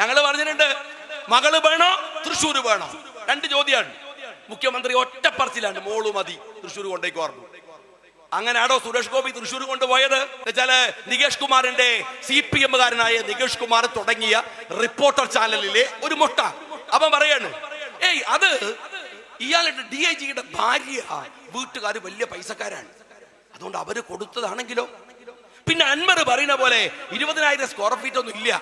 ഞങ്ങൾ പറഞ്ഞിട്ടുണ്ട് മകൾ വേണോ തൃശ്ശൂർ വേണോ? രണ്ട് ചോദ്യമാണ്. മുഖ്യമന്ത്രി ഒറ്റ ഒറ്റപ്പറച്ചിലാണ് മോളു മതി തൃശ്ശൂർ കൊണ്ടേക്ക് അങ്ങനെ അങ്ങനെയാണോ സുരേഷ് ഗോപി തൃശ്ശൂർ കൊണ്ടുപോയത്? എന്നുവെച്ചാൽ നികേഷ് കുമാറിന്റെ സി പി എമ്മുകാരനായ നികേഷ് കുമാർ തുടങ്ങിയ റിപ്പോർട്ടർ ചാനലിലെ ഒരു മുട്ട. അവൻ പറയാണ് ഏയ് അത് ഇയാളുടെ ഡി ഐ ജിയുടെ ഭാര്യ. വീട്ടുകാർ വലിയ പൈസക്കാരാണ്. അതുകൊണ്ട് അവർ കൊടുത്തതാണെങ്കിലോ? പിന്നെ അൻവർ പറയുന്ന പോലെ ഇരുപതിനായിരം സ്ക്വയർ ഫീറ്റ് ഒന്നും ഇല്ല.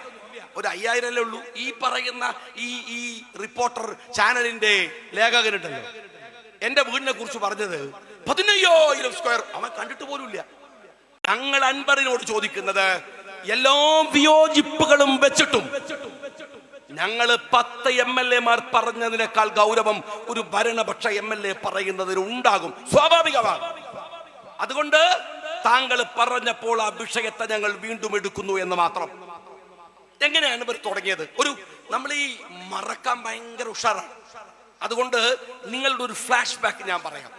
ഒരു അയ്യായിരം അല്ലേ ഉള്ളൂ. ഈ പറയുന്ന ഈ ഈ റിപ്പോർട്ടർ ചാനലിന്റെ ലേഖകനുണ്ടല്ലോ. എന്റെ വീടിനെ കുറിച്ച് പറഞ്ഞത് പതിനയ്യായിരം സ്ക്വയർ അവൻ കണ്ടിട്ട് പോലുമില്ല. ഞങ്ങൾ അൻപറിനോട് ചോദിക്കുന്നത് എല്ലാ വിയോജിപ്പുകളും വെച്ചിട്ടും ഞങ്ങൾ പത്ത് എം എൽ എമാർ പറഞ്ഞതിനേക്കാൾ ഗൗരവം ഒരു ഭരണപക്ഷ എം എൽ എ പറയുന്നതിന് ഉണ്ടാകും. സ്വാഭാവികമാണ്. അതുകൊണ്ട് താങ്കൾ പറഞ്ഞപ്പോൾ ആ വിഷയത്തെ ഞങ്ങൾ വീണ്ടും എടുക്കുന്നു എന്ന് മാത്രം. എങ്ങനെയാണ് ഇവർ തുടങ്ങിയത്? ഒരു നമ്മൾ ഈ മറക്കാൻ ഭയങ്കര ഉഷാറാണ്. അതുകൊണ്ട് നിങ്ങളുടെ ഒരു ഫ്ലാഷ് ബാക്ക് ഞാൻ പറയാം.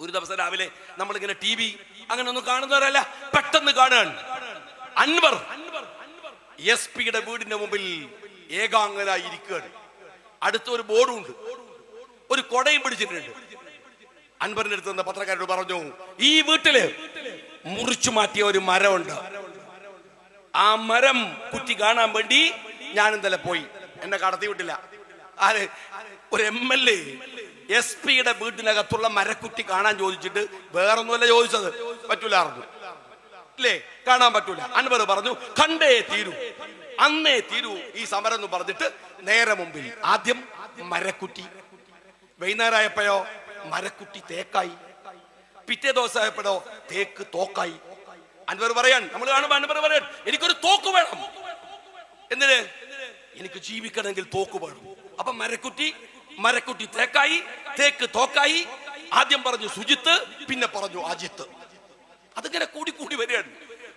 ഒരു ദിവസം രാവിലെ നമ്മളിങ്ങനെ ടി വി അങ്ങനെ ഒന്നും കാണുന്നവരല്ല പെട്ടെന്ന് കാണുകയാണ്. അൻവർ എസ് പിയുടെ വീടിന്റെ മുമ്പിൽ ഏകാംഗനായി ഇരിക്കുകയാണ് അടുത്തൊരു ബോർഡും ഉണ്ട് ഒരു കൊടയും പിടിച്ചിട്ടുണ്ട്. അൻവറിന്റെ അടുത്ത് നിന്ന് പത്രക്കാരോട് പറഞ്ഞു ഈ വീട്ടിൽ മുറിച്ചു മാറ്റിയ ഒരു മരമുണ്ട്. ആ മരം കുറ്റി കാണാൻ വേണ്ടി ഞാൻ ഇന്നലെ പോയി. എന്നെ കടത്തി വിട്ടില്ല. ആര്? ഒരു എം എൽ എ എസ് പിയുടെ വീട്ടിനകത്തുള്ള മരക്കുറ്റി കാണാൻ ചോദിച്ചിട്ട് വേറൊന്നുമല്ല ചോദിച്ചത്. പറ്റൂലായിരുന്നു അല്ലേ കാണാൻ പറ്റൂല. അൻവർ പറഞ്ഞു കണ്ടേ തീരൂ. അന്നേ തീരൂ ഈ സമരം എന്ന് പറഞ്ഞിട്ട് നേരെ മുമ്പിൽ ആദ്യം മരക്കുറ്റി. വൈകുന്നേരമായപ്പോഴോ മരക്കുറ്റി തേക്കായി. പിറ്റേ ദിവസമായപ്പോഴോ തേക്ക് തോക്കായി. അൻവർ പറയാൻ നമ്മൾ കാണുമ്പോ അൻവർ പറയാൻ എനിക്കൊരു തോക്ക് വേണം. എന്തിന്? എനിക്ക് ജീവിക്കണമെങ്കിൽ തോക്ക് വേണം. അപ്പൊ മരക്കുറ്റി മരക്കുറ്റി തേക്കായി തേക്ക് തോക്കായി. ആദ്യം പറഞ്ഞു സുജിത്ത് പിന്നെ പറഞ്ഞു അജിത്ത്. അതിങ്ങനെ കൂടി കൂടി വരികയാണ്.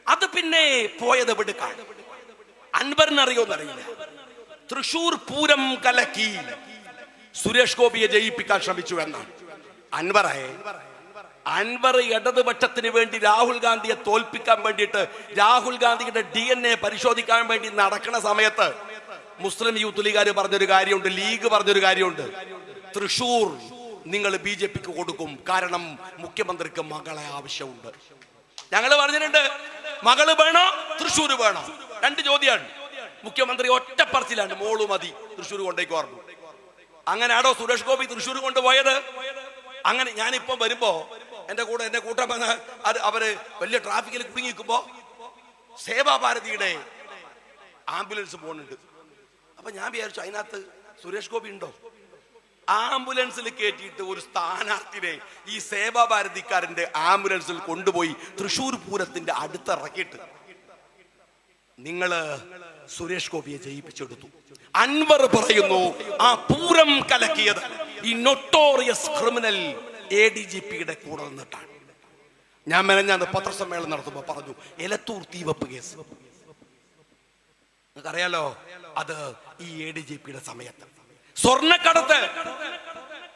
അത് പിന്നെ പോയത് വിടുക്കാൻ അൻവറിന് അറിയോന്നറിയില്ല തൃശൂർ പൂരം കലക്കി സുരേഷ് ഗോപിയെ ജയിപ്പിക്കാൻ ശ്രമിച്ചു എന്നാണ്. അൻവറെ അൻവർ ഇടതുപക്ഷത്തിന് വേണ്ടി രാഹുൽ ഗാന്ധിയെ തോൽപ്പിക്കാൻ വേണ്ടിയിട്ട് രാഹുൽ ഗാന്ധിയുടെ ഡി എൻ എ പരിശോധിക്കാൻ വേണ്ടി നടക്കുന്ന സമയത്ത് മുസ്ലിം യൂത്ത് ലീഗുകാർ പറഞ്ഞൊരു കാര്യമുണ്ട് ലീഗ് പറഞ്ഞൊരു കാര്യമുണ്ട്. തൃശൂർ നിങ്ങൾ ബി ജെ പിക്ക് കൊടുക്കും കാരണം മുഖ്യമന്ത്രിക്ക് മകളെ ആവശ്യമുണ്ട്. ഞങ്ങൾ പറഞ്ഞിട്ടുണ്ട് മകൾ വേണോ തൃശ്ശൂർ വേണോ? രണ്ട് ചോദ്യമാണ് മുഖ്യമന്ത്രി ഒറ്റപ്പറച്ചിലാണ് മോൾ മതി തൃശ്ശൂർ കൊണ്ടേക്ക് പറഞ്ഞു. അങ്ങനെയാണോ സുരേഷ് ഗോപി തൃശ്ശൂർ കൊണ്ടുപോയത്? അങ്ങനെ ഞാനിപ്പോ വരുമ്പോ എന്റെ കൂടെ എന്റെ കൂട്ടം വന്ന് അത് അവർ വലിയ ട്രാഫിക്കിൽ കുടുങ്ങി നിൽക്കുമ്പോ സേവാഭാരതിയുടെ ആംബുലൻസ് പോകുന്നുണ്ട്. അപ്പൊ ഞാൻ വിചാരിച്ചു അതിനകത്ത് സുരേഷ് ഗോപി ഉണ്ടോ? ആംബുലൻസിൽ കയറ്റിയിട്ട് ഒരു സ്ഥാനാർത്ഥിനെ ഈ സേവാഭാരതിക്കാരന്റെ ആംബുലൻസിൽ കൊണ്ടുപോയി തൃശൂർ പൂരത്തിന്റെ അടുത്തിറക്കിയിട്ട് നിങ്ങൾ സുരേഷ് ഗോപിയെ ജയിപ്പിച്ചെടുത്തു. അൻവർ പറയുന്നു ആ പൂരം കലക്കിയത് ഈ notorious criminal A D G പിയുടെ കൂടെ നിന്നിട്ടാണ്. ഞാൻ മെനഞ്ഞാന്ന് പത്രസമ്മേളനം നടത്തുമ്പോൾ പറഞ്ഞു എലത്തൂർ തീവപ്പ് കേസ്. നിങ്ങൾക്കറിയാലോ അത് ഈ എ ഡി ജി പിയുടെ സമയത്ത്. സ്വർണക്കടത്ത്.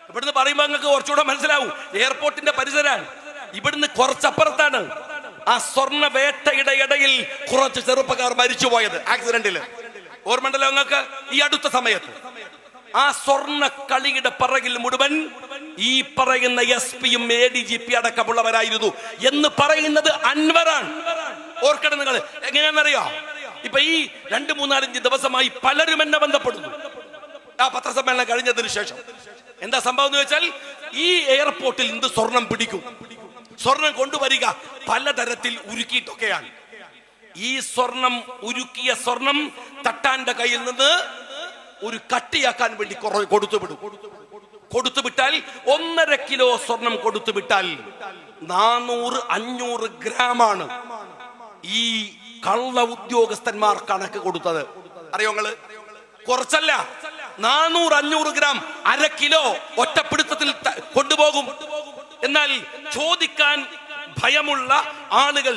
ഇവിടുന്ന് പറയുമ്പോ നിങ്ങൾക്ക് കുറച്ചുകൂടെ മനസ്സിലാവും. എയർപോർട്ടിന്റെ പരിസരമാണ് ഇവിടുന്ന് കുറച്ചപ്പുറത്താണ്. ആ സ്വർണ വേട്ടയുടെ ഇടയിൽ കുറച്ച് ചെറുപ്പക്കാർ മരിച്ചുപോയത്. ആക്സിഡന്റിൽ ഓർമ്മണ്ടല്ലോ നിങ്ങൾക്ക്? ഈ അടുത്ത സമയത്ത്. ആ സ്വർണ കളിയുടെ പിറകിൽ മുഴുവൻ ഈ പറയുന്ന എസ് പിയും എ ഡി ജി പി അടക്കമുള്ളവരായിരുന്നു എന്ന് പറയുന്നത് അൻവറാണ്. ഓർക്കണം നിങ്ങൾ എങ്ങനെയാണെന്നറിയോ? ഇപ്പൊ ഈ രണ്ട് മൂന്നാലഞ്ച് ദിവസമായി പലരും എന്നെ ബന്ധപ്പെടുന്നു. ആ പത്രസമ്മേളനം കഴിഞ്ഞതിന് ശേഷം. എന്താ സംഭവം എന്ന് വെച്ചാൽ ഈ എയർപോർട്ടിൽ നിന്ന് സ്വർണം പിടിക്കും. സ്വർണം കൊണ്ടുവരിക പലതരത്തിൽ ഉരുക്കിയിട്ടൊക്കെയാണ്. ഈ സ്വർണം ഉരുക്കിയ സ്വർണം തട്ടാന്റെ കയ്യിൽ നിന്ന് ഒരു കട്ടിയാക്കാൻ വേണ്ടി കുറ- കൊടുത്തു വിടും വിട്ടാൽ ഒന്നര കിലോ സ്വർണം കൊടുത്തു വിട്ടാൽ നാനൂറ് അഞ്ഞൂറ് ഗ്രാമാണ് ഈ കള്ള ഉദ്യോഗസ്ഥന്മാർ കണക്ക് കൊടുത്തത്. അറിയോ നിങ്ങൾ? കുറച്ചല്ല നാനൂറ് അഞ്ഞൂറ് ഗ്രാം അര കിലോ ഒറ്റപ്പിടുത്തത്തിൽ കൊണ്ടുപോകും. എന്നാൽ ചോദിക്കാൻ ഭയമുള്ള ആളുകൾ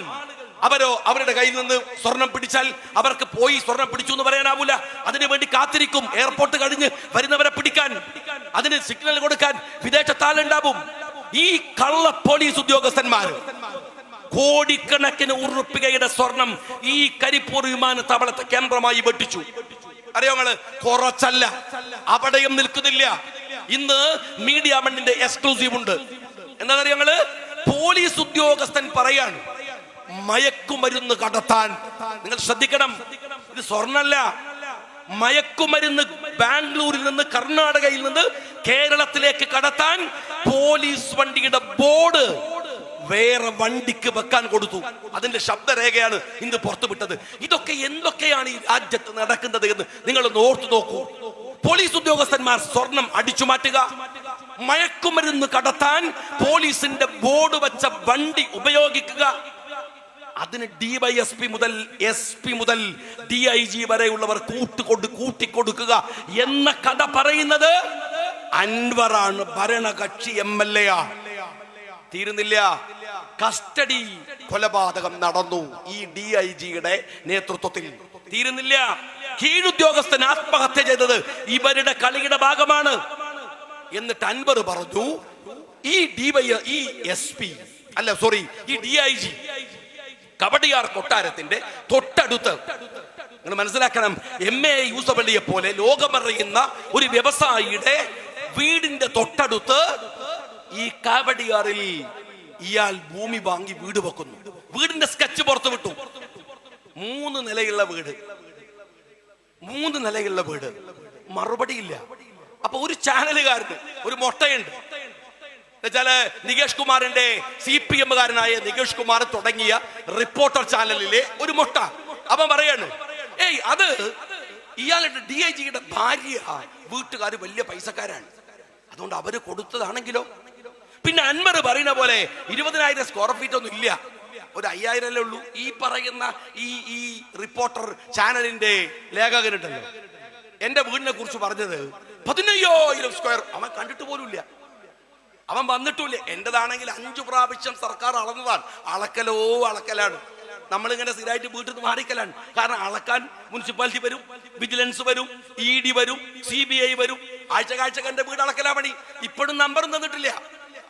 അവരോ അവരുടെ കയ്യിൽ നിന്ന് സ്വർണം പിടിച്ചാൽ അവർക്ക് പോയി സ്വർണം പിടിച്ചു എന്ന് പറയാനാവൂല. അതിനു വേണ്ടി കാത്തിരിക്കും. എയർപോർട്ട് കഴിഞ്ഞ് വരുന്നവരെ പിടിക്കാൻ. അതിന് സിഗ്നൽ കൊടുക്കാൻ വിദേശത്താളുണ്ടാവും. ഈ കള്ള പോലീസ് ഉദ്യോഗസ്ഥന്മാർ കോടിക്കണക്കിന് ഉറുപ്പികയുടെ സ്വർണം ഈ കരിപ്പൂർ വിമാനത്താവളത്തെ കേന്ദ്രമായി വെട്ടിച്ചു. അറിയോ നിങ്ങൾ? കുറച്ചല്ല. അവിടെയും നിൽക്കുന്നില്ല. ഇന്ന് മീഡിയ മണ്ണിന്റെ എക്സ്ക്ലൂസീവ് ഉണ്ട്. എന്താണെന്നറിയോ നിങ്ങൾ? പോലീസ് ഉദ്യോഗസ്ഥൻ പറയാണ്. മയക്കുമരുന്ന് കടത്താൻ നിങ്ങൾ ശ്രദ്ധിക്കണം. ഇത് സ്വർണല്ല. മയക്കുമരുന്ന് ബാംഗ്ലൂരിൽ നിന്ന് കർണാടകയിൽ നിന്ന് കേരളത്തിലേക്ക് കടത്താൻ പോലീസ് വണ്ടിയുടെ ബോർഡ് വേറെ വണ്ടിക്ക് വെക്കാൻ കൊടുത്തു. അതിന്റെ ശബ്ദരേഖയാണ് ഇന്ന് പുറത്തുവിട്ടത് ഇതൊക്കെ എന്തൊക്കെയാണ് ഈ രാജ്യത്ത് നടക്കുന്നത് എന്ന് നിങ്ങൾ ഓർത്തു നോക്കൂ. പോലീസ് ഉദ്യോഗസ്ഥന്മാർ സ്വർണം അടിച്ചു മാറ്റുക. മയക്കുമരുന്ന് കടത്താൻ പോലീസിന്റെ ബോർഡ് വെച്ച വണ്ടി ഉപയോഗിക്കുക. അതിന് ഡിവൈഎസ്പി മുതൽ എസ് പി മുതൽ ഡി ഐ ജി വരെയുള്ളവർ കൂട്ടുകൊണ്ട് കൂട്ടിക്കൊടുക്കുക എന്ന കഥ പറയുന്നത് അൻവറാണ്. ഭരണകക്ഷി എം എൽ എ തീരുന്നില്ല. കസ്റ്റഡി കൊലപാതകം നടന്നു ഈ ഡി ഐ ജിയുടെ നേതൃത്വത്തിൽ. തീരുന്നില്ല. കീഴുദ്യോഗസ്ഥൻ ആത്മഹത്യ ചെയ്തത് ഇവരുടെ കളിയുടെ ഭാഗമാണ് എന്നിട്ട് അൻവർ പറഞ്ഞു ഈ ഡി വൈ ഈ എസ് പി അല്ല സോറി ഈ ഡി ഐ ജി കബഡിയാർ കൊട്ടാരത്തിന്റെ തൊട്ടടുത്ത്. നിങ്ങൾ മനസ്സിലാക്കണം എം എ യൂസഫലിയെ പോലെ ലോകമറിയുന്ന ഒരു വ്യവസായിയുടെ വീടിന്റെ തൊട്ടടുത്ത് ഈ കാവടിയാറിൽ ഇയാൾ ഭൂമി വാങ്ങി വീട് വെക്കുന്നു. വീടിന്റെ സ്കെച്ച് പുറത്തു വിട്ടു. മൂന്ന് നിലയുള്ള വീട്. മൂന്ന് നിലയുള്ള വീട്. മറുപടിയില്ല. അപ്പൊ ഒരു ചാനലുകാരന് ഒരു മുട്ടയുണ്ട്. എന്നുവെച്ചാൽ നികേഷ് കുമാറിന്റെ സി പി എമ്മുകാരനായ നികേഷ് കുമാർ തുടങ്ങിയ റിപ്പോർട്ടർ ചാനലിലെ ഒരു മുട്ട. അവൻ പറയാണ് ഏയ് അത് ഇയാളുടെ ഡി ഐ ജിയുടെ ഭാര്യ വീട്ടുകാർ വലിയ പൈസക്കാരാണ്. അതുകൊണ്ട് അവർ കൊടുത്തതാണെങ്കിലോ? പിന്നെ അൻവർ പറയുന്ന പോലെ ഇരുപതിനായിരം സ്ക്വയർ ഫീറ്റ് ഒന്നും ഇല്ല. ഒരു അയ്യായിരം അല്ലേ ഉള്ളൂ. ഈ പറയുന്ന ഈ ഈ റിപ്പോർട്ടർ ചാനലിന്റെ ലേഖകനുണ്ടല്ലോ. എന്റെ വീടിനെ കുറിച്ച് പറഞ്ഞത് പതിനയ്യായിരം സ്ക്വയർ അവൻ കണ്ടിട്ട് പോലും ഇല്ല അവൻ വന്നിട്ടില്ല. എന്റേതാണെങ്കിൽ അഞ്ചു പ്രാവശ്യം സർക്കാർ അളന്നതാണ്. അളക്കലോ അളക്കലാണ്. നമ്മളിങ്ങനെ സ്ഥിരമായിട്ട് വീട്ടിൽ നിന്ന് മാറിക്കലാണ്. കാരണം അളക്കാൻ മുനിസിപ്പാലിറ്റി വരും വിജിലൻസ് വരും ഇ ഡി വരും സി ബി ഐ വരും. ആഴ്ച കാഴ്ച എന്റെ വീട് അളക്കലാ പണി. ഇപ്പോഴും നമ്പറും തന്നിട്ടില്ല.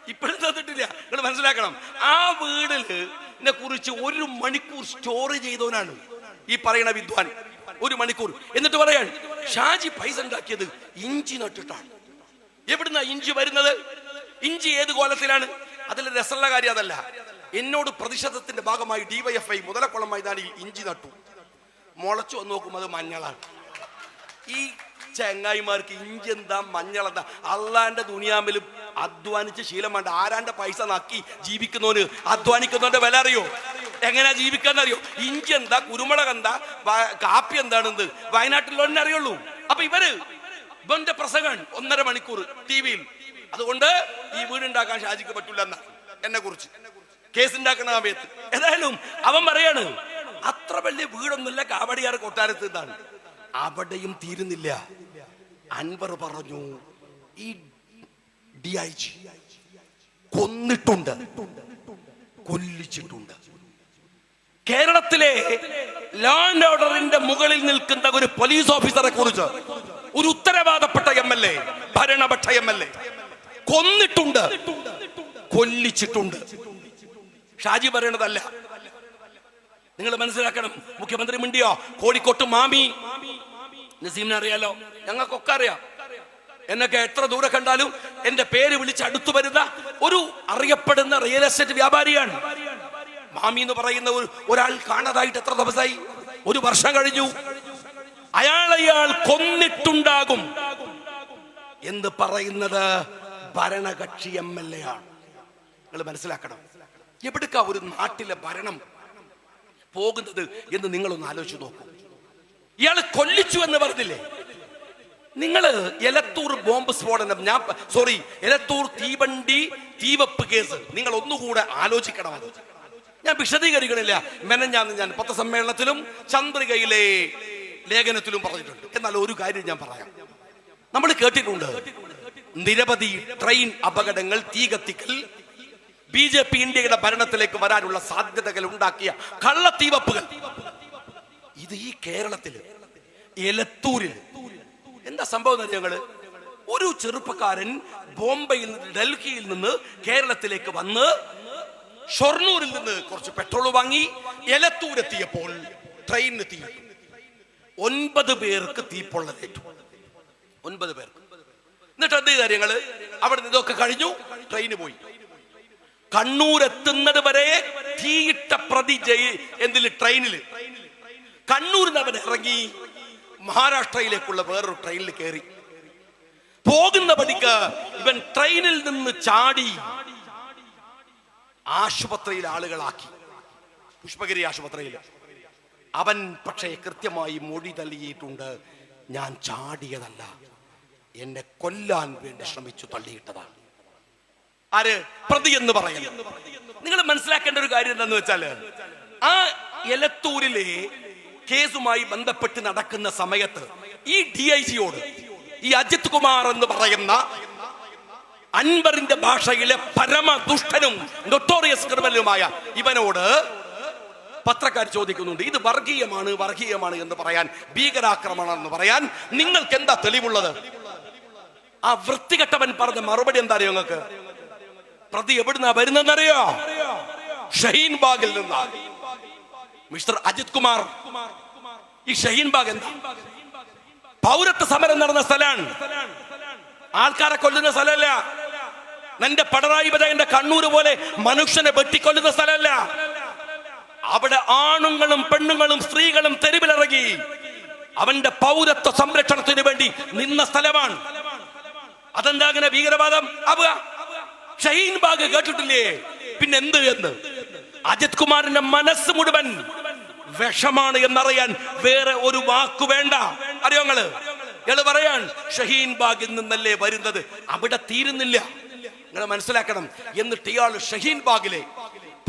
ഇപ്പോഴും തന്നിട്ടില്ല. നിങ്ങൾ മനസ്സിലാക്കണം. ആ വീടിനെ കുറിച്ച് ഒരു മണിക്കൂർ സ്റ്റോർ ചെയ്തവനാണ് ഈ പറയുന്ന വിദ്വാൻ. ഒരു മണിക്കൂർ. എന്നിട്ട് പറയാൻ ഷാജി പൈസ ഉണ്ടാക്കിയത് ഇഞ്ചി നട്ടിട്ടാണ് എവിടുന്ന ഇഞ്ചി വരുന്നത്? ഇഞ്ചി ഏത് കോലത്തിലാണ്? അതിൽ രസമുള്ള കാര്യം അതല്ല. എന്നോട് പ്രതിഷേധത്തിന്റെ ഭാഗമായി ഡിവൈഎഫ്ഐ മുതലക്കുളം മൈതാനിയിൽ ഇഞ്ചി നട്ടു. മുളച്ചു വന്ന് നോക്കുമ്പോൾ അത് മഞ്ഞളാണ്. ഈ ചങ്ങായിമാർക്ക് ഇഞ്ചി എന്താ മഞ്ഞൾ എന്താ? അള്ളാന്റെ ദുനിയാമിലും അധ്വാനിച്ച് ശീലം വേണ്ട. ആരാന്റെ പൈസ നക്കി ജീവിക്കുന്നവന് അധ്വാനിക്കുന്നവന്റെ വില അറിയോ? എങ്ങനെയാ ജീവിക്കാന്ന് അറിയോ? ഇഞ്ചി എന്താ? കുരുമുളക് എന്താ? കാപ്പി എന്താണെന്ന് വയനാട്ടിൽ അറിയുള്ളൂ. അപ്പൊ ഇവർ ഇവന്റെ പ്രസംഗം ഒന്നര മണിക്കൂർ ടി വിയിൽ അതുകൊണ്ട് ഈ വീടുണ്ടാക്കാൻ ഷാജിക്ക് പറ്റൂല എന്ന എന്നെ കുറിച്ച്. കേസ് ഉണ്ടാക്കുന്ന സമയത്ത്. ഏതായാലും അവൻ പറയാണ് അത്ര വലിയ വീടൊന്നുമില്ല കാവടിയാർ കൊട്ടാരത്ത് നിന്നാണ്. അവിടെയും തീരുന്നില്ല. അൻവർ പറഞ്ഞു ഈ ഡി ഐ ജി കൊന്നിട്ടുണ്ട് കൊല്ലിച്ചിട്ടുണ്ട്. കേരളത്തിലെ ലാൻഡ് ഓർഡറിന്റെ മുകളിൽ നിൽക്കുന്ന ഒരു പോലീസ് ഓഫീസറെ കുറിച്ച് ഒരു ഉത്തരവാദപ്പെട്ട എം എൽ എ ഭരണപക്ഷ എം എൽ എ കൊന്നിട്ടുണ്ട്. കൊല്ലിച്ചിട്ടുണ്ട്. ഷാജി പറയണതല്ല. നിങ്ങൾ മനസ്സിലാക്കണം. മുഖ്യമന്ത്രി മിണ്ടിയോ? കോഴിക്കോട്ട് മാമി. നസീമിനെ അറിയാലോ? ഞങ്ങൾക്കൊക്കെ അറിയാം. എന്നൊക്കെ എത്ര ദൂരെ കണ്ടാലും എന്റെ പേര് വിളിച്ച് അടുത്തു വരുന്ന ഒരു അറിയപ്പെടുന്ന റിയൽ എസ്റ്റേറ്റ് വ്യാപാരിയാണ്. മാമി എന്ന് പറയുന്ന ഒരു ഒരാൾ കാണാതായിട്ട് എത്ര ദിവസമായി? ഒരു വർഷം കഴിഞ്ഞു. അയാൾ അയാൾ കൊന്നിട്ടുണ്ടാകും. എന്ന് പറയുന്നത്? ഭരണകക്ഷി എം എൽ എ ആണ്. നിങ്ങൾ മനസ്സിലാക്കണം. എവിടുക്ക ഒരു നാട്ടിലെ ഭരണം പോകുന്നത് എന്ന് നിങ്ങളൊന്ന് ആലോചിച്ച് നോക്കൂ. ഇയാൾ കൊല്ലിച്ചു എന്ന് പറഞ്ഞില്ലേ? നിങ്ങൾ എലത്തൂർ ബോംബ് സ്ഫോടനം ഞാൻ സോറി എലത്തൂർ തീവണ്ടി തീവപ്പ് കേസ് നിങ്ങൾ ഒന്നുകൂടെ ആലോചിക്കണം അത്. ഞാൻ വിശദീകരിക്കണില്ല. മെനഞ്ഞാന്ന് ഞാൻ പത്രസമ്മേളനത്തിലും ചന്ദ്രികയിലെ ലേഖനത്തിലും പറഞ്ഞിട്ടുണ്ട്. എന്നാൽ ഒരു കാര്യം ഞാൻ പറയാം. നമ്മൾ കേട്ടിട്ടുണ്ട്. നിരവധി ട്രെയിൻ അപകടങ്ങൾ തീ കത്തിക്കൽ. ബി ജെ പി ഇന്ത്യയുടെ ഭരണത്തിലേക്ക് വരാനുള്ള സാധ്യതകൾ ഉണ്ടാക്കിയ കള്ള തീവപ്പുകൾ ഇത് ഈ കേരളത്തിൽ എലത്തൂരിൽ എന്താ സംഭവം ഞങ്ങൾ ഒരു ചെറുപ്പക്കാരൻ ബോംബെയിൽ നിന്ന് ഡൽഹിയിൽ നിന്ന് കേരളത്തിലേക്ക് വന്ന് ഷൊർണൂരിൽ നിന്ന് കുറച്ച് പെട്രോൾ വാങ്ങി എലത്തൂരെത്തിയപ്പോൾ ട്രെയിനിന് തീ. ഒൻപത് പേർക്ക് തീപ്പൊള്ളലേറ്റു. ഒൻപത് പേർക്ക്. എന്നിട്ട് എന്ത് ചെയ്ത ഞങ്ങൾ അവിടെ ഇതൊക്കെ കഴിഞ്ഞു. ട്രെയിന് പോയി. കണ്ണൂർ എത്തുന്നത് വരെ തീയിട്ട പ്രതി ജയി എന്തിൽ? ട്രെയിനിൽ കണ്ണൂരിൽ നിന്ന് അവൻ ഇറങ്ങി മഹാരാഷ്ട്രയിലേക്കുള്ള വേറൊരു ട്രെയിനിൽ കയറി പോകുന്ന പടിക്ക് ഇവൻ ട്രെയിനിൽ നിന്ന് ചാടി ആശുപത്രിയിൽ ആളുകളാക്കി. പുഷ്പഗിരി ആശുപത്രിയിൽ അവൻ പക്ഷേ കൃത്യമായി മൊഴി തള്ളിയിട്ടുണ്ട്. ഞാൻ ചാടിയതല്ല. എന്നെ കൊല്ലാൻ വേണ്ടി ശ്രമിച്ചു തള്ളിയിട്ടതാണ്. ആര്? പ്രതി എന്ന് പറയുന്നു. നിങ്ങൾ മനസ്സിലാക്കേണ്ട ഒരു കാര്യം എന്താന്ന് വെച്ചാൽ ആ എലത്തൂരിലെ കേസുമായി ബന്ധപ്പെട്ട് നടക്കുന്ന സമയത്ത് ഈ ഡി ഐ ജിയോട് ഈ അജിത് കുമാർ എന്ന് പറയുന്ന അൻവറിന്റെ ഭാഷയിലെ പരമ ദുഷ്ടനും നൊട്ടോറിയസ് ക്രിമിനലുമായ ഇവനോട് പത്രക്കാർ ചോദിക്കുന്നുണ്ട് ഇത് വർഗീയമാണ് വർഗീയമാണ് എന്ന് പറയാൻ ഭീകരാക്രമണം എന്ന് പറയാൻ നിങ്ങൾക്ക് എന്താ തെളിവുള്ളത്? ആ വൃത്തികെട്ടവൻ പറഞ്ഞ മറുപടി എന്താ അറിയോ നിങ്ങൾക്ക്? പ്രതി എവിടുന്നാ വരുന്നെന്നറിയോ ഷഹീൻ ബാഗിൽ നിന്നാ. മിസ്റ്റർ അജിത് കുമാർ. ഈ ഷഹീൻ ബാഗ് എന്താ? പൗരത്വ സമരം നടന്ന സ്ഥലമാണ് ആൾക്കാരെ കൊല്ലുന്ന സ്ഥലമല്ല. നിന്റെ പിണറായി വിജയന്റെ കണ്ണൂര് പോലെ മനുഷ്യനെ വെട്ടിക്കൊല്ലുന്ന സ്ഥലമല്ല. അവിടെ ആണുങ്ങളും പെണ്ണുങ്ങളും സ്ത്രീകളും തെരുവിലിറങ്ങി അവന്റെ പൗരത്വ സംരക്ഷണത്തിന് വേണ്ടി നിന്ന സ്ഥലമാണ്. അതെന്താ അങ്ങനെ ഭീകരവാദം? ആവുക. ഷഹീൻ ബാഗ് കേട്ടിട്ടില്ലേ? പിന്നെ എന്ത് എന്ന്? അജിത് കുമാറിന്റെ മനസ്സ് മുഴുവൻ വിഷമാണ് എന്നറിയാൻ വേറെ ഒരു വാക്ക് വേണ്ട. അറിയോ നിങ്ങൾ പറയാൻ ഷഹീൻ ബാഗിൽ നിന്നല്ലേ വരുന്നത്? അവിടെ തീരുന്നില്ല. നിങ്ങൾ മനസ്സിലാക്കണം. എന്നിട്ട് ഇയാൾ ഷഹീൻ ബാഗിലെ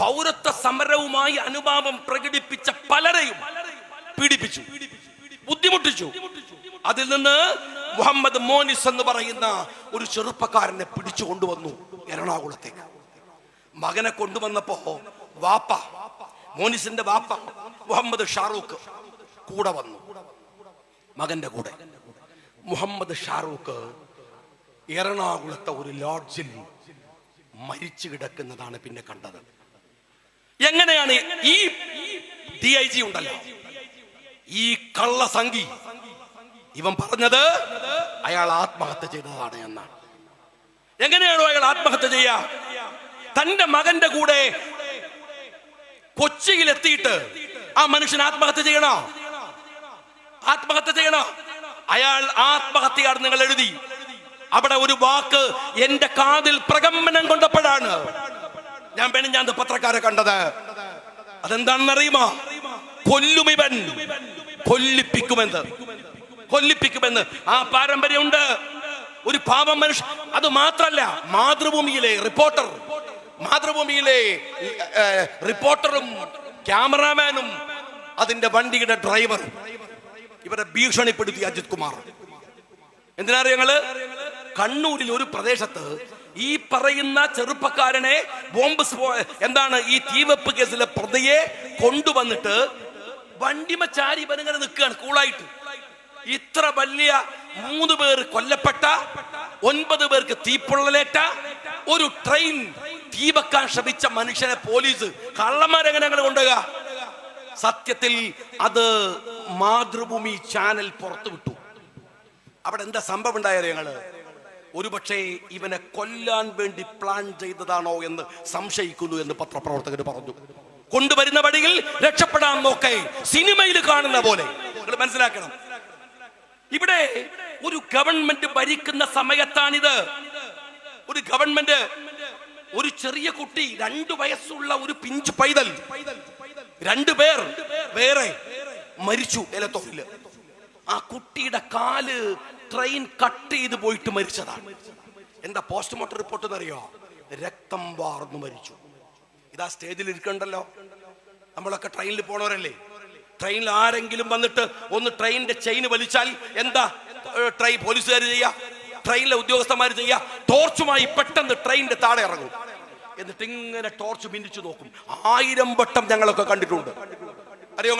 പൗരത്വ സമരവുമായി അനുഭാവം പ്രകടിപ്പിച്ച പലരെയും പീഡിപ്പിച്ചു ബുദ്ധിമുട്ടിച്ചു. അതിൽ നിന്ന് മുഹമ്മദ് മോനിസ് എന്ന് പറയുന്ന ഒരു ചെറുപ്പക്കാരനെ പിടിച്ചു കൊണ്ടുവന്നു എറണാകുളത്തേക്ക്. മകനെ കൊണ്ടുവന്നപ്പോ വാപ്പ മോനിസിന്റെ വാപ്പ മുഹമ്മദ് ഷാറൂഖ് കൂടെ വന്നു. മകന്റെ കൂടെ. മുഹമ്മദ് ഷാറൂഖ് എറണാകുളത്തെ ഒരു ലോഡ്ജിൽ മരിച്ചു കിടക്കുന്നതാണ് പിന്നെ കണ്ടത്. എങ്ങനെയാണ് ഈ ഡി ഐ ജി ഉണ്ടല്ലോ? ഈ കള്ളസംഖി ഇവൻ പറഞ്ഞത് അയാൾ ആത്മഹത്യ ചെയ്തതാണ് എന്നാണ്. എങ്ങനെയാണോ അയാൾ ആത്മഹത്യ ചെയ്യാ? തന്റെ മകന്റെ കൂടെ കൊച്ചിയിൽ എത്തിയിട്ട് ആ മനുഷ്യൻ ആത്മഹത്യ ചെയ്യണോ? ആത്മഹത്യ ചെയ്യണോ? അയാൾ ആത്മഹത്യയാണ് നിങ്ങൾ എഴുതി. അവിടെ ഒരു വാക്ക് എന്റെ കാതിൽ പ്രകമ്പനം കൊണ്ടപ്പോഴാണ്. ഞാൻ ഞാൻ പത്രക്കാരെ കണ്ടത്. അതെന്താണെന്ന് അറിയുമോ കൊല്ലുമിവൻ കൊല്ലിപ്പിക്കുമെന്ന്. കൊല്ലിപ്പിക്കുമെന്ന് ആ പാരമ്പര്യമുണ്ട്. ഒരു പാപം മനുഷ്യ അത് മാത്രല്ല മാതൃഭൂമിയിലെ റിപ്പോർട്ടർ മാതൃഭൂമിയിലെ റിപ്പോർട്ടറും ക്യാമറാമാനും അതിന്റെ വണ്ടിയുടെ ഡ്രൈവറും ഇവരെ ഭീഷണിപ്പെടുത്തി അജിത് കുമാർ. എന്തിനാ ഞങ്ങൾ? കണ്ണൂരിൽ ഒരു പ്രദേശത്ത് ഈ പറയുന്ന ചെറുപ്പക്കാരനെ ബോംബ് എന്താണ് ഈ തീവെപ്പ് കേസിലെ പ്രതിയെ കൊണ്ടുവന്നിട്ട് വണ്ടിമ ചാരി ഇവനിങ്ങനെ നിൽക്കുകയാണ് കൂളായിട്ട്. ഇത്ര വലിയ മൂന്ന് പേർ കൊല്ലപ്പെട്ട ഒൻപത് പേർക്ക് തീപ്പൊള്ളലേറ്റ ഒരു ട്രെയിൻ തീ വെക്കാൻ ശ്രമിച്ച മനുഷ്യനെ പോലീസ് കള്ളന്മാരെങ്ങനെ അങ്ങനെ സത്യത്തിൽ അത് മാതൃഭൂമി ചാനൽ പുറത്തുവിട്ടു അവിടെ എന്താ സംഭവം ഉണ്ടായത് ഞങ്ങൾ? ഒരുപക്ഷെ ഇവനെ കൊല്ലാൻ വേണ്ടി പ്ലാൻ ചെയ്തതാണോ എന്ന് സംശയിക്കുന്നു എന്ന് പത്രപ്രവർത്തകർ പറഞ്ഞു. കൊണ്ടുവരുന്ന വഴിയിൽ രക്ഷപ്പെടാൻ നോക്കെ. സിനിമയിൽ കാണുന്ന പോലെ. നിങ്ങൾ മനസ്സിലാക്കണം. ഇവിടെ ഒരു ഗവൺമെന്റ് ഭരിക്കുന്ന സമയത്താണിത്. ഒരു ഗവൺമെന്റ് ഒരു ചെറിയ കുട്ടി രണ്ടു വയസ്സുള്ള ഒരു പിഞ്ചു പൈതൽ രണ്ടു പേർ വേറെ മരിച്ചു എലത്തോയിൽ ആ കുട്ടിയുടെ കാൽ ട്രെയിൻ കട്ട് ചെയ്ത് പോയിട്ട് മരിച്ചതാണ് എന്താ പോസ്റ്റ്മോർട്ടം റിപ്പോർട്ട് എന്നറിയോ രക്തം വാർന്നു മരിച്ചു. ഇതാ സ്റ്റേജിൽ ഇരിക്കണ്ടല്ലോ നമ്മളൊക്കെ ട്രെയിനിൽ പോണവരല്ലേ? ട്രെയിനിൽ ആരെങ്കിലും വന്നിട്ട് ഒന്ന് ട്രെയിനിന്റെ ചെയിൻ വലിച്ചാൽ എന്താ? ട്രെയിൻ പോലീസുകാർ ചെയ്യാ? ട്രെയിനിലെ ഉദ്യോഗസ്ഥന്മാർ ചെയ്യാ? ടോർച്ചുമായി പെട്ടെന്ന് ട്രെയിനിന്റെ താഴെ ഇറങ്ങും. എന്നിട്ട് ഇങ്ങനെ ടോർച്ച് മിന്നിച്ചു നോക്കും. ആയിരം വട്ടം ഞങ്ങളൊക്കെ കണ്ടിട്ടുണ്ട്. അറിയോ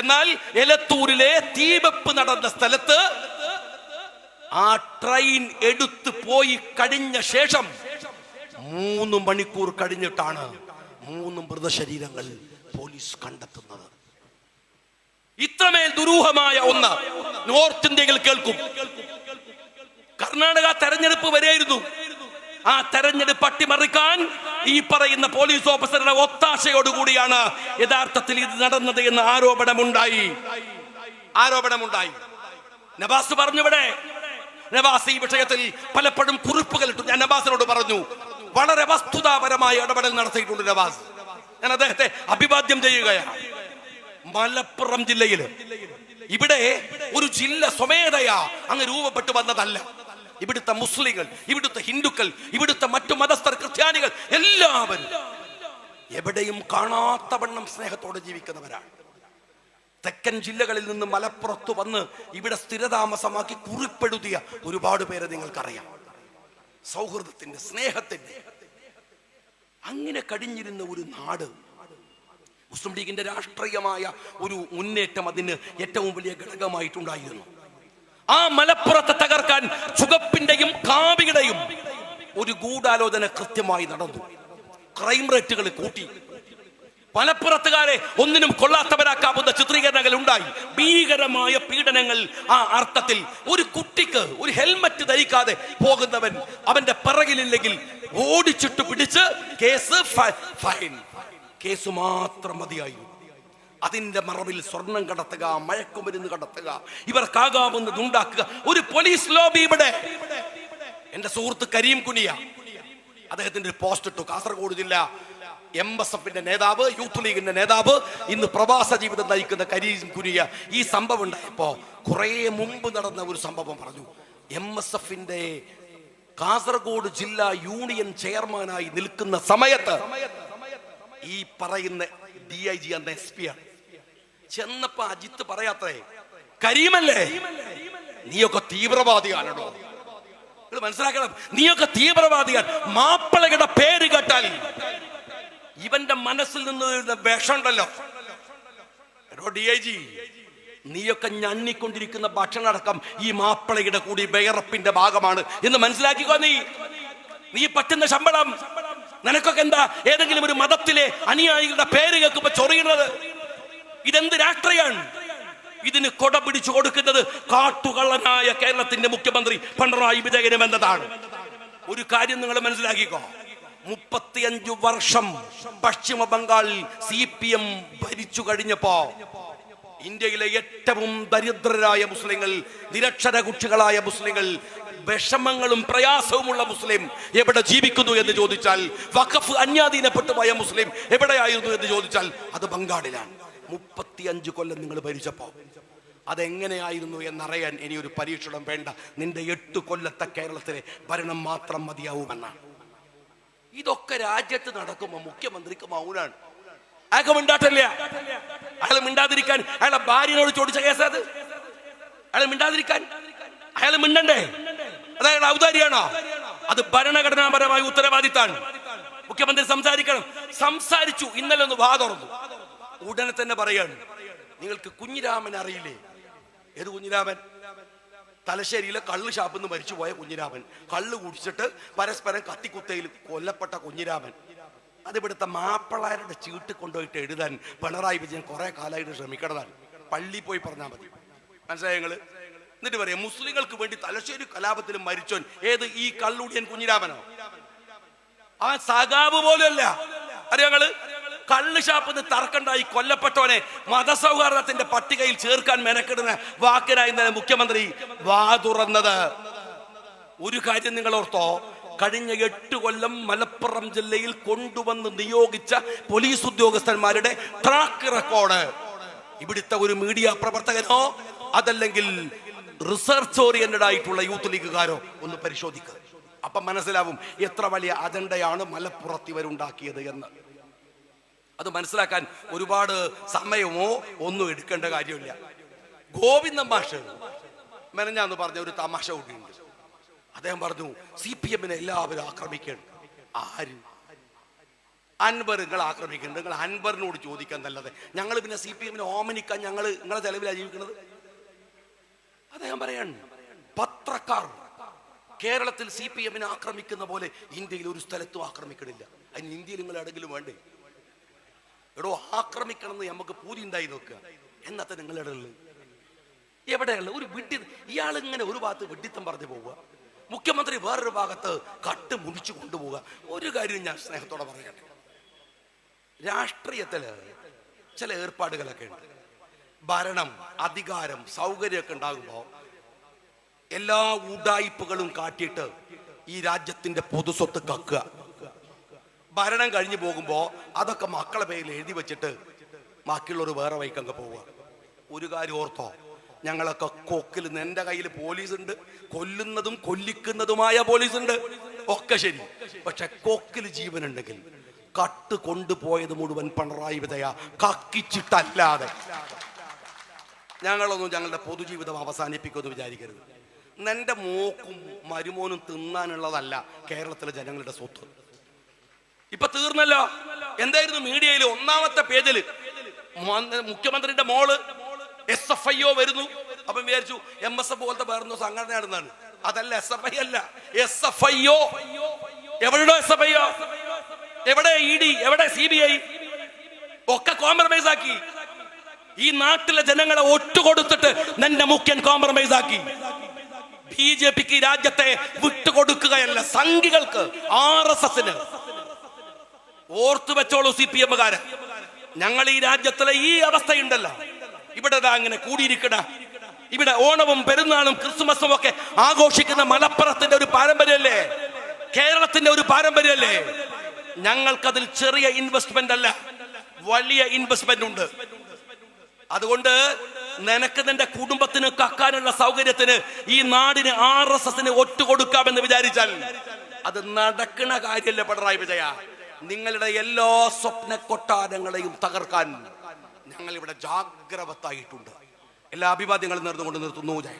എന്നാൽ എലത്തൂരിലെ തീവെപ്പ് നടന്ന സ്ഥലത്ത് ആ ട്രെയിൻ എടുത്തു പോയി കഴിഞ്ഞ ശേഷം മൂന്ന് മണിക്കൂർ കഴിഞ്ഞിട്ടാണ് മൂന്ന് മൃതശരീരങ്ങൾ പോലീസ് കണ്ടെത്തുന്നത്. ഇത്രമേൽ ദുരൂഹമായ ഒന്ന് നോർത്ത് ഇന്ത്യയിൽ കേൾക്കും. കർണാടക തെരഞ്ഞെടുപ്പ് വരെയായിരുന്നു. ആ തെരഞ്ഞെടുപ്പ് അട്ടിമറിക്കാൻ ഈ പറയുന്ന പോലീസ് ഓഫീസറുടെ ഒത്താശയോടുകൂടിയാണ് യഥാർത്ഥത്തിൽ ഇത് നടന്നത് എന്ന് ആരോപണമുണ്ടായി. ആരോപണമുണ്ടായി. നവാസ് പറഞ്ഞുവിടെ. നവാസ് ഈ വിഷയത്തിൽ പലപ്പോഴും കുറിപ്പുകൾ ഇട്ടു ഞാൻ നവാസിനോട് പറഞ്ഞു വളരെ വസ്തുതാപരമായ ഇടപെടൽ നടത്തിയിട്ടുണ്ട് നവാസ്. ഞാൻ അദ്ദേഹത്തെ അഭിവാദ്യം ചെയ്യുകയാണ്. മലപ്പുറം ജില്ലയിൽ. ഇവിടെ ഒരു ജില്ല സ്വമേധയാ അങ്ങ് രൂപപ്പെട്ടു വന്നതല്ല. ഇവിടുത്തെ മുസ്ലിങ്ങൾ ഇവിടുത്തെ ഹിന്ദുക്കൾ ഇവിടുത്തെ മറ്റു മതസ്ഥർ ക്രിസ്ത്യാനികൾ എല്ലാവരും എവിടെയും കാണാത്ത കാണാത്തവണ്ണം സ്നേഹത്തോടെ ജീവിക്കുന്നവരാണ്. തെക്കൻ ജില്ലകളിൽ നിന്ന് മലപ്പുറത്ത് വന്ന് ഇവിടെ സ്ഥിരതാമസമാക്കി കുറിപ്പെടുത്തിയ ഒരുപാട് പേരെ നിങ്ങൾക്കറിയാം. സൗഹൃദത്തിന്റെ സ്നേഹത്തിന്റെ. അങ്ങനെ കടിഞ്ഞിരുന്ന ഒരു നാട് മുസ്ലിം ലീഗിന്റെ രാഷ്ട്രീയമായ ഒരു മുന്നേറ്റം അതിന് ഏറ്റവും വലിയ ഘടകമായിട്ടുണ്ടായിരുന്നു. ആ മലപ്പുറത്തെ തകർക്കാൻ ചുഗപ്പിന്റെയും കാവിയുടെയും ഒരു ഗൂഢാലോചന കൃത്യമായി നടന്നു. ക്രൈം റേറ്റുകൾ കൂട്ടി. മലപ്പുറത്തുകാരെ ഒന്നിനും കൊള്ളാത്തവരാക്കാവുന്ന ചിത്രീകരണങ്ങൾ ഉണ്ടായി. ഭീകരമായ പീഡനങ്ങൾ ആ അർത്ഥത്തിൽ ഒരു കുട്ടിക്ക് ഒരു ഹെൽമറ്റ് ധരിക്കാതെ പോകുന്നവൻ അവന്റെ പിറകിലില്ലെങ്കിൽ ഓടിച്ചിട്ട് പിടിച്ച് കേസ് ഫൈൻ. കേസ് മാത്രം മതിയായി അതിന്റെ മറവിൽ സ്വർണം കടത്തുക മയക്കുമരുന്ന് കടത്തുക ഇവർക്കാകാവുന്നത് ഉണ്ടാക്കുക ഒരു പോലീസ് ലോബി ഇവിടെ. എന്റെ സുഹൃത്ത് കരീം കുനിയ. അദ്ദേഹത്തിന്റെ ഒരു പോസ്റ്റ് ഇട്ടു. കാസർഗോഡ് ജില്ല എം എസ് എഫിന്റെ നേതാവ് യൂത്ത് ലീഗിന്റെ നേതാവ് ഇന്ന് പ്രവാസ ജീവിതം നയിക്കുന്ന കരീം കുനിയ. ഈ സംഭവം ഉണ്ടായപ്പോ കുറെ മുമ്പ് നടന്ന ഒരു സംഭവം പറഞ്ഞു. എം എസ് എഫിന്റെ കാസർഗോഡ് ജില്ലാ യൂണിയൻ ചെയർമാനായി നിൽക്കുന്ന സമയത്ത് ഈ പറയുന്ന ഡി ഐ ജി എന്ന എസ് പി ആണ്. ചെന്നപ്പോ അജിത്ത് പറയാത്രേ കരീമല്ലേ? നീയൊക്കെ തീവ്രവാദിയാണോ ഇത് മനസ്സിലാക്കണം. നീയൊക്കെ തീവ്രവാദിയാണ് മാപ്പിളകളുടെ പേര് കേട്ടാൽ ഇവന്റെ മനസ്സിൽ നിന്ന് വേഷം എടോ ഡി ഐ ജി നീയൊക്കെ ഞണ്ണിക്കൊണ്ടിരിക്കുന്ന ഭക്ഷണം അടക്കം ഈ മാപ്പിളയുടെ കൂടി വേറപ്പിന്റെ ഭാഗമാണ് എന്ന് മനസ്സിലാക്കിക്കോ നീ. നീ പറ്റുന്ന ശമ്പളം നിനക്കൊക്കെ എന്താ ഏതെങ്കിലും ഒരു മതത്തിലെ അനുയായികളുടെ പേര് കേൾക്കുമ്പോ ചൊറിയുന്നത്? ഇതെന്ത് രാഷ്ട്രീയാണ്? ഇതിന് കൊട പിടിച്ചു കൊടുക്കുന്നത് കാട്ടുകള്ളനായ കേരളത്തിന്റെ മുഖ്യമന്ത്രി പിണറായി വിജയനും എന്നതാണ്. ഒരു കാര്യം നിങ്ങൾ മനസ്സിലാക്കിക്കോ. മുപ്പത്തിയഞ്ചു വർഷം പശ്ചിമ ബംഗാളിൽ സി പി എം ഭരിച്ചു കഴിഞ്ഞപ്പോ ഇന്ത്യയിലെ ഏറ്റവും ദരിദ്രരായ മുസ്ലിങ്ങൾ നിരക്ഷര കുട്ടികളായ മുസ്ലിങ്ങൾ വിഷമങ്ങളും പ്രയാസവുമുള്ള മുസ്ലിം എവിടെ ജീവിക്കുന്നു എന്ന് ചോദിച്ചാൽ വഖഫ് അന്യാധീനപ്പെട്ടു പോയ മുസ്ലിം എവിടെയായിരുന്നു എന്ന് ചോദിച്ചാൽ അത് ബംഗാളിലാണ്. മുപ്പത്തിയഞ്ച് കൊല്ലം നിങ്ങൾ ഭരിച്ചപ്പോ അതെങ്ങനെയായിരുന്നു എന്നറിയാൻ ഇനി ഒരു പരീക്ഷണം വേണ്ട. നിന്റെ എട്ട് കൊല്ലത്തെ കേരളത്തിലെ ഭരണം മാത്രം മതിയാവുമെന്നാണ്. ഇതൊക്കെ രാജ്യത്ത് നടക്കുമ്പോ മുഖ്യമന്ത്രിക്ക് മൗനാണ്. അയാൾക്ക് മിണ്ടാട്ടില്ല. അയാൾ മിണ്ടാതിരിക്കാൻ അയാളെ ഭാര്യനോട് ചോദിച്ച കേസത് അയാൾ മിണ്ടാതിരിക്കാൻ. അയാൾ മിണ്ടണ്ടേ? അത് ഔദാരിയാണോ? അത് ഭരണഘടനാപരമായ ഉത്തരവാദിത്താണ്. മുഖ്യമന്ത്രി സംസാരിക്കണം. സംസാരിച്ചു ഇന്നലെ ഒന്ന് വാ തുറന്നു. ഉടനെ തന്നെ പറയാണ് നിങ്ങൾക്ക് കുഞ്ഞിരാമൻ അറിയില്ലേ? ഏത് കുഞ്ഞിരാമൻ? തലശ്ശേരിയിലെ കള്ള് ഷാപ്പിൽ നിന്ന് മരിച്ചുപോയ കുഞ്ഞിരാമൻ. കള്ള് കുടിച്ചിട്ട് പരസ്പരം കത്തിക്കുത്തയിൽ കൊല്ലപ്പെട്ട കുഞ്ഞിരാമൻ. അതിവിടുത്തെ മാപ്പിളാരുടെ ചീട്ട് കൊണ്ടുപോയിട്ട് എഴുതാൻ പിണറായി വിജയൻ കുറെ കാലമായിട്ട് ശ്രമിക്കണതാണ്. പള്ളി പോയി പറഞ്ഞാൽ മതി. മനസ്സിലായ എന്നിട്ട് പറയാം മുസ്ലിങ്ങൾക്ക് വേണ്ടി തലശ്ശേരി കലാപത്തിൽ മരിച്ചോൻ ഏത്? ഈ കള്ളുടിയൻ കുഞ്ഞിരാമനോ? ആ സഖാവ് പോലെയല്ല അറിയാങ്ങൾ കള്ള് ഷാപ്പിന്ന് തർക്കണ്ടായി കൊല്ലപ്പെട്ടവനെ മതസൗഹാർദ്ദത്തിന്റെ പട്ടികയിൽ ചേർക്കാൻ മെനക്കെടുന്ന വാക്കിനായി മുഖ്യമന്ത്രി വാ തുറന്നത്. ഒരു കാര്യം നിങ്ങൾ ഓർത്തോ കഴിഞ്ഞ എട്ട് കൊല്ലം മലപ്പുറം ജില്ലയിൽ കൊണ്ടുവന്ന് നിയോഗിച്ച പോലീസ് ഉദ്യോഗസ്ഥന്മാരുടെ ട്രാക്ക് റെക്കോർഡ് ഇവിടുത്തെ ഒരു മീഡിയ പ്രവർത്തകനോ അതല്ലെങ്കിൽ റിസർച്ച് ഓറിയന്റഡ് ആയിട്ടുള്ള യൂത്ത് ലീഗുകാരോ ഒന്ന് പരിശോധിക്കുക അപ്പം മനസ്സിലാവും എത്ര വലിയ അജണ്ടയാണ് മലപ്പുറത്ത് ഇവരുണ്ടാക്കിയത് എന്ന്. അത് മനസ്സിലാക്കാൻ ഒരുപാട് സമയമോ ഒന്നും എടുക്കേണ്ട കാര്യമില്ല. ഗോവിന്ദ മാഷ് മെനഞ്ഞാന്ന് പറഞ്ഞ ഒരു തമാശ കൂടിയുണ്ട്. അദ്ദേഹം പറഞ്ഞു സി പി എമ്മിനെ എല്ലാവരും ആക്രമിക്കണം. ആര്? അൻബർ നിങ്ങൾ ആക്രമിക്കുന്നുണ്ട് നിങ്ങൾ അൻബറിനോട് ചോദിക്കാൻ നല്ലത്. ഞങ്ങൾ പിന്നെ സി പി എമ്മിനെ ഓമനിക്കാൻ ഞങ്ങൾ നിങ്ങളെ ചെലവിലാണ് ജീവിക്കുന്നത് അദ്ദേഹം പറയാണ് പത്രക്കാർ കേരളത്തിൽ സി പി എമ്മിനെ ആക്രമിക്കുന്ന പോലെ ഇന്ത്യയിൽ ഒരു സ്ഥലത്തും ആക്രമിക്കണില്ല. അതിന് ഇന്ത്യയിൽ നിങ്ങൾ എവിടെങ്കിലും വേണ്ടേ? എടോ ആക്രമിക്കണം എന്ന് നമുക്ക് പൂതി ഉണ്ടായി നോക്കുക. എന്നത്തെ നിങ്ങളുടെ എവിടെയുള്ള? ഒരു വിഡ്ഢി ഇയാൾ ഇങ്ങനെ ഒരു ഭാഗത്ത് വിഡ്ഢിത്തം പറഞ്ഞു പോവുക. മുഖ്യമന്ത്രി വേറൊരു ഭാഗത്ത് കട്ട് മുടിച്ചു കൊണ്ടുപോവുക. ഒരു കാര്യം ഞാൻ സ്നേഹത്തോടെ പറയട്ടെ. രാഷ്ട്രീയത്തിൽ ചില ഏർപ്പാടുകളൊക്കെ ഉണ്ട്. ഭരണം അധികാരം സൗകര്യമൊക്കെ ഉണ്ടാകുമ്പോൾ എല്ലാ ഉടായിപ്പുകളും കാട്ടിയിട്ട് ഈ രാജ്യത്തിന്റെ പൊതുസ്വത്ത് കക്കുക. ഭരണം കഴിഞ്ഞു പോകുമ്പോ അതൊക്കെ മക്കളെ പേരിൽ എഴുതി വെച്ചിട്ട് ബാക്കിയുള്ളവർ വേറെ വൈക്കങ്ങ് പോവുക. ഒരു കാര്യം ഓർത്തോ ഞങ്ങളൊക്കെ കൊക്കിൽ എന്റെ കയ്യിൽ പോലീസ് ഉണ്ട് കൊല്ലുന്നതും കൊല്ലിക്കുന്നതുമായ പോലീസ് ഉണ്ട് ഒക്കെ ശരി പക്ഷെ കൊക്കിൽ ജീവനുണ്ടെങ്കിൽ കട്ട് കൊണ്ടുപോയത് മുഴുവൻ പിണറായി വിജയ കക്കിച്ചിട്ടല്ലാതെ. ഞങ്ങളൊന്നും ഞങ്ങളുടെ പൊതുജീവിതം അവസാനിപ്പിക്കുമെന്ന് വിചാരിക്കരുത്. നിന്റെ മോക്കും മരുമോനും തിന്നാനുള്ളതല്ല കേരളത്തിലെ ജനങ്ങളുടെ സ്വത്ത്. ഇപ്പൊ തീർന്നല്ലോ. എന്തായിരുന്നു മീഡിയയിൽ ഒന്നാമത്തെ പേജിൽ മുഖ്യമന്ത്രിയുടെ മോൾ എസ് എഫ് ഐ ഒ വരുന്നു. അപ്പം വിചാരിച്ചു എം എസ് എഫ് പോലത്തെ വേറൊന്നും സംഘടനയാണെന്നാണ് അതല്ല എസ് എഫ് ഐ അല്ല. എസ് എഫ് ഐ ഒ എവിടെയോ എസ് എഫ് ഐ ഒ എവിടെ ഇ ഡി എവിടെ സി ബി ഐ ഒക്കെ കോംപ്രമൈസ് ആക്കി. ഈ നാട്ടിലെ ജനങ്ങളെ ഒറ്റുകൊടുത്തിട്ട് നിന്റെ മുഖ്യൻ കോംപ്രമൈസ് ആക്കി. ബി ജെ പിക്ക് രാജ്യത്തെ വിട്ടുകൊടുക്കുകയല്ല സംഘികൾക്ക് ആർ എസ് എസിന്. ഓർത്തു വെച്ചോളൂ സി പി എമ്മുകാരൻ ഞങ്ങൾ ഈ രാജ്യത്തിലെ ഈ അവസ്ഥയുണ്ടല്ലോ. ഇവിടെ അങ്ങനെ കൂടിയിരിക്കണ. ഇവിടെ ഓണവും പെരുന്നാളും ക്രിസ്മസും ഒക്കെ ആഘോഷിക്കുന്ന മലപ്പുറത്തിന്റെ ഒരു പാരമ്പര്യമല്ലേ? കേരളത്തിന്റെ ഒരു പാരമ്പര്യമല്ലേ? ഞങ്ങൾക്കതിൽ ചെറിയ ഇൻവെസ്റ്റ്മെന്റ് അല്ല വലിയ ഇൻവെസ്റ്റ്മെന്റ് ഉണ്ട്. അതുകൊണ്ട് നിനക്ക് നിന്റെ കുടുംബത്തിന് കക്കാനുള്ള സൗകര്യത്തിന് ഈ നാടിന് ആർ എസ് എസിന് ഒറ്റുകൊടുക്കാമെന്ന് വിചാരിച്ചാൽ അത് നടക്കണ കാര്യമല്ല പിണറായി വിജയ? നിങ്ങളുടെ എല്ലാ സ്വപ്ന കൊട്ടാരങ്ങളെയും തകർക്കാൻ ഞങ്ങൾ ഇവിടെ ജാഗ്രവത്തായിട്ടുണ്ട്. എല്ലാ അഭിവാദ്യങ്ങളും നേർന്നുകൊണ്ട് നിർത്തുന്നു. ജയ